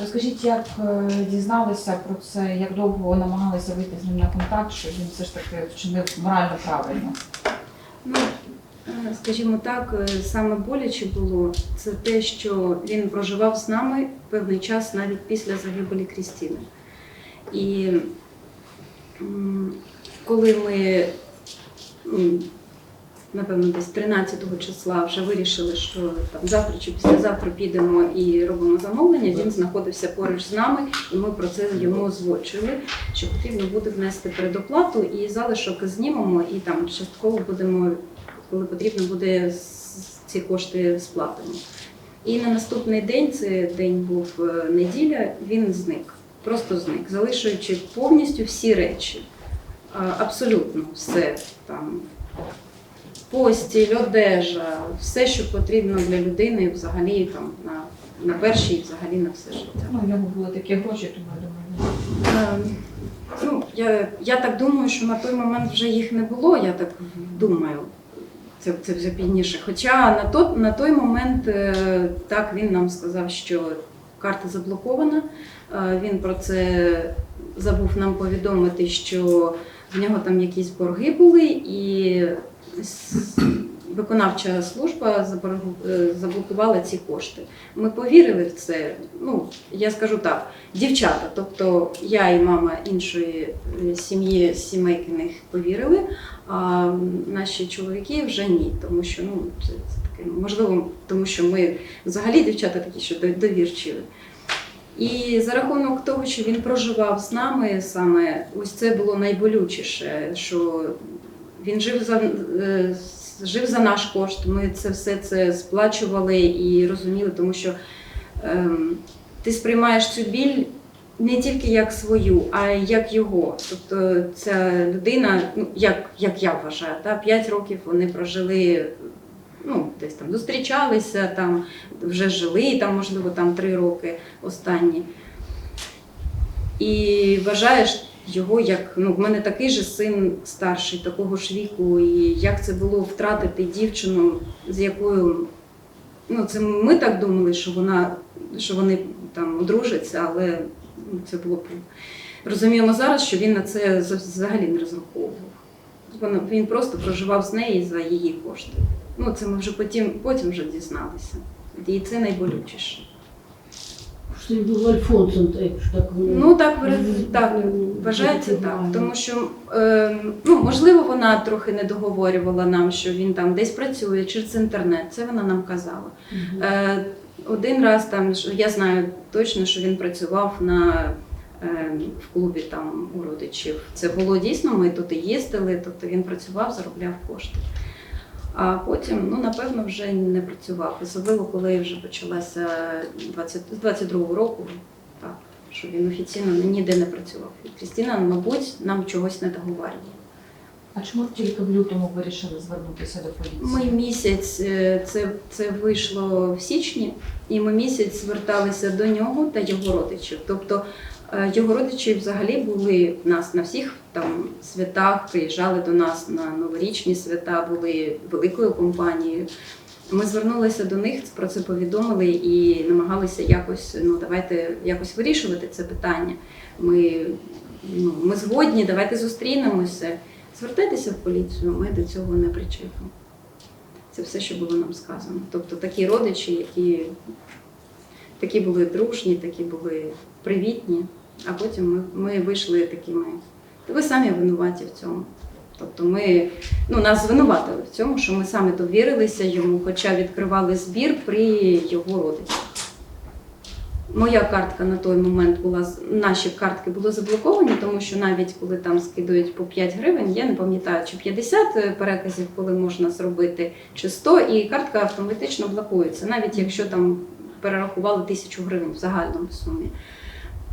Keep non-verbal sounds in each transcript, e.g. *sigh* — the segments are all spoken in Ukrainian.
Розкажіть, як е, дізналися про це, як довго намагалися вийти з ним на контакт, що він все ж таки вчинив морально правильно? Ну, е, скажімо так, е, саме боляче було це те, що він проживав з нами певний час навіть після загибелі Крістіни. І коли ми, напевно, десь 13 числа вже вирішили, що там завтра чи післязавтра підемо і робимо замовлення, він знаходився поруч з нами, і ми про це йому озвучили, що потрібно буде внести передоплату і залишок знімемо, і там частково будемо, коли потрібно буде ці кошти сплатимо. І на наступний день, це день був е, неділя, він зник. Просто зник, залишуючи повністю всі речі. Абсолютно все там. Постіль, одежа, все, що потрібно для людини взагалі там на, на перші і взагалі на все життя. Ну, у нього були такі гроші, тому я думаю. Е, Ну, я, я так думаю, що на той момент вже їх не було, я так думаю. Це, це вже пізніше. Хоча на, то, на той момент е, так він нам сказав, що карта заблокована. Е, Він про це забув нам повідомити, що в нього там якісь борги були, і виконавча служба е, заблокувала ці кошти. Ми повірили в це. Ну, я скажу так, дівчата, тобто я і мама іншої е, сім'ї сімейки в них повірили, а наші чоловіки вже ні, тому що ну це, це таке можливо, тому що ми взагалі дівчата такі, що до- довірчиві. І за рахунок того, що він проживав з нами, саме ось це було найболючіше, що він жив за, е, жив за наш кошт. Ми це все це сплачували і розуміли, тому що ем, ти сприймаєш цю біль не тільки як свою, а й як його. Тобто ця людина, ну як, як я вважаю, та 5 років вони прожили. Ну, десь там зустрічалися, там вже жили, там, можливо, там три роки останні. І вважаєш його як ну, в мене такий же син старший, такого ж віку, і як це було втратити дівчину, з якою ну, це ми так думали, що вона що вони там одружаться, але ну, це було розуміємо зараз, що він на це взагалі не розраховував. Він просто проживав з нею за її кошти. Ну, це ми вже потім, потім вже дізналися. І це найболючіше. Що був альфонсом, так, що так вони- Ну так, так вважається так. Тому що е, ну, можливо, вона трохи не договорювала нам, що він там десь працює через інтернет. Це вона нам казала. Е, один раз там я знаю точно, що він працював на е, в клубі там у родичів. Це було дійсно. Ми тут і їздили, тобто він працював, заробляв кошти. А потім, ну напевно, вже не працював. Особливо, коли вже почалася 20, з 22-го року, так, що він офіційно ніде не працював. І Крістіна, мабуть, нам чогось не договарює. А чому тільки в лютому вирішили звернутися до поліції? Ми місяць е, це, це вийшло в січні, і ми місяць зверталися до нього та його родичів. Тобто його родичі взагалі були в нас на всіх там святах, приїжджали до нас на новорічні свята, були великою компанією. Ми звернулися до них, про це повідомили і намагалися якось ну давайте якось вирішувати це питання. Ми, ну, ми згодні, давайте зустрінемося. Звертайтеся в поліцію, ми до цього не причетні. Це все, що було нам сказано. Тобто такі родичі, які такі були дружні, такі були привітні, а потім ми, ми вийшли такими. Ви самі винуваті в цьому. Тобто ми ну, нас звинуватили в цьому, що ми самі довірилися йому, хоча відкривали збір при його родичах. Моя картка на той момент була наші картки були заблоковані, тому що навіть коли там скидують по 5 гривень, я не пам'ятаю, чи 50 переказів, коли можна зробити, чи 100, і картка автоматично блокується, навіть якщо там перерахували тисячу гривень в загальному сумі.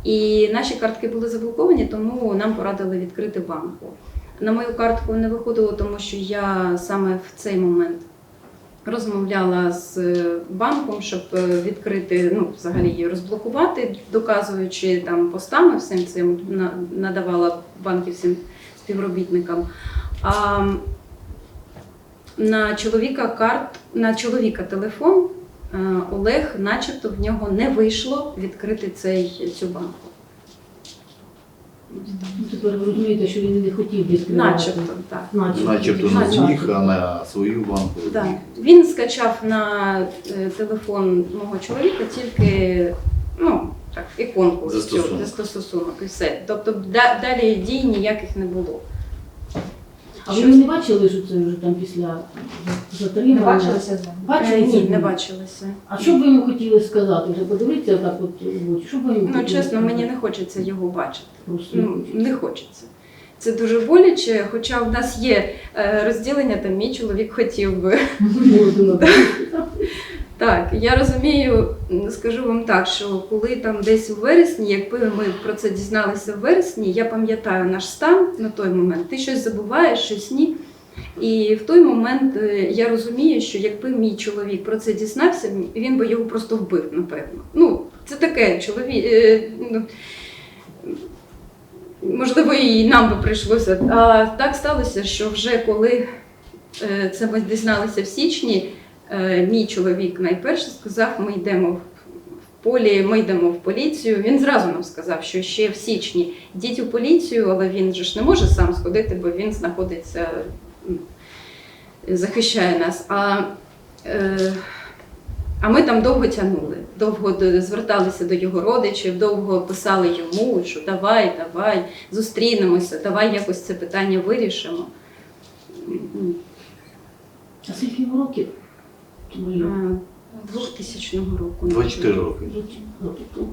І наші картки були заблоковані, тому нам порадили відкрити банку. На мою картку не виходило, тому що я саме в цей момент розмовляла з е, банком, щоб е, відкрити, ну, взагалі її розблокувати, доказуючи там постами всім цим на- надавала банківським співробітникам. А на чоловіка карт, на чоловіка телефон Олег, начебто, в нього не вийшло відкрити цей, цю банку. Ну, тепер ви розумієте, що він і не хотів відкривати. Начебто, так. Начебто. Начебто на Начебто. них, а на свою банку. Так. Він скачав на е, телефон мого чоловіка тільки ну, так, іконку цю, Застосунок. застосунок і все. Тобто да- далі дій ніяких не було. А ви не бачили, що це вже там після Не бачилися з? Е, Бачили? Ні, не бачилися. А що б ви йому хотіли сказати? Вже подивіться так от от. Що б ви йому Ну, хотіли чесно, сказати? мені не хочеться його бачити. Просто не Ну, не хочеться. Це дуже боляче, хоча в нас є е, розділення, там мій чоловік хотів би. Можна *laughs* набрати. Так, я розумію, скажу вам так, що коли там десь у вересні, якби ми про це дізналися в вересні, я пам'ятаю наш стан на той момент. Ти щось забуваєш, щось ні. І в той момент е, я розумію, що якби мій чоловік про це дізнався, він би його просто вбив, напевно. Ну, це таке чоловік. е, ну, Можливо, і нам би прийшлося. А так сталося, що вже коли е, це ми дізналися в січні, мій чоловік найперше сказав, ми йдемо в полі, ми йдемо в поліцію. Він зразу нам сказав, що ще в січні йдіть у поліцію, але він же ж не може сам сходити, бо він знаходиться, захищає нас. А, е, а ми там довго тягнули, довго зверталися до його родичів, довго писали йому, що давай, давай, зустрінемося, давай якось це питання вирішимо. А скільки йому років? Е, 2000 року. 24 роки. Років тому.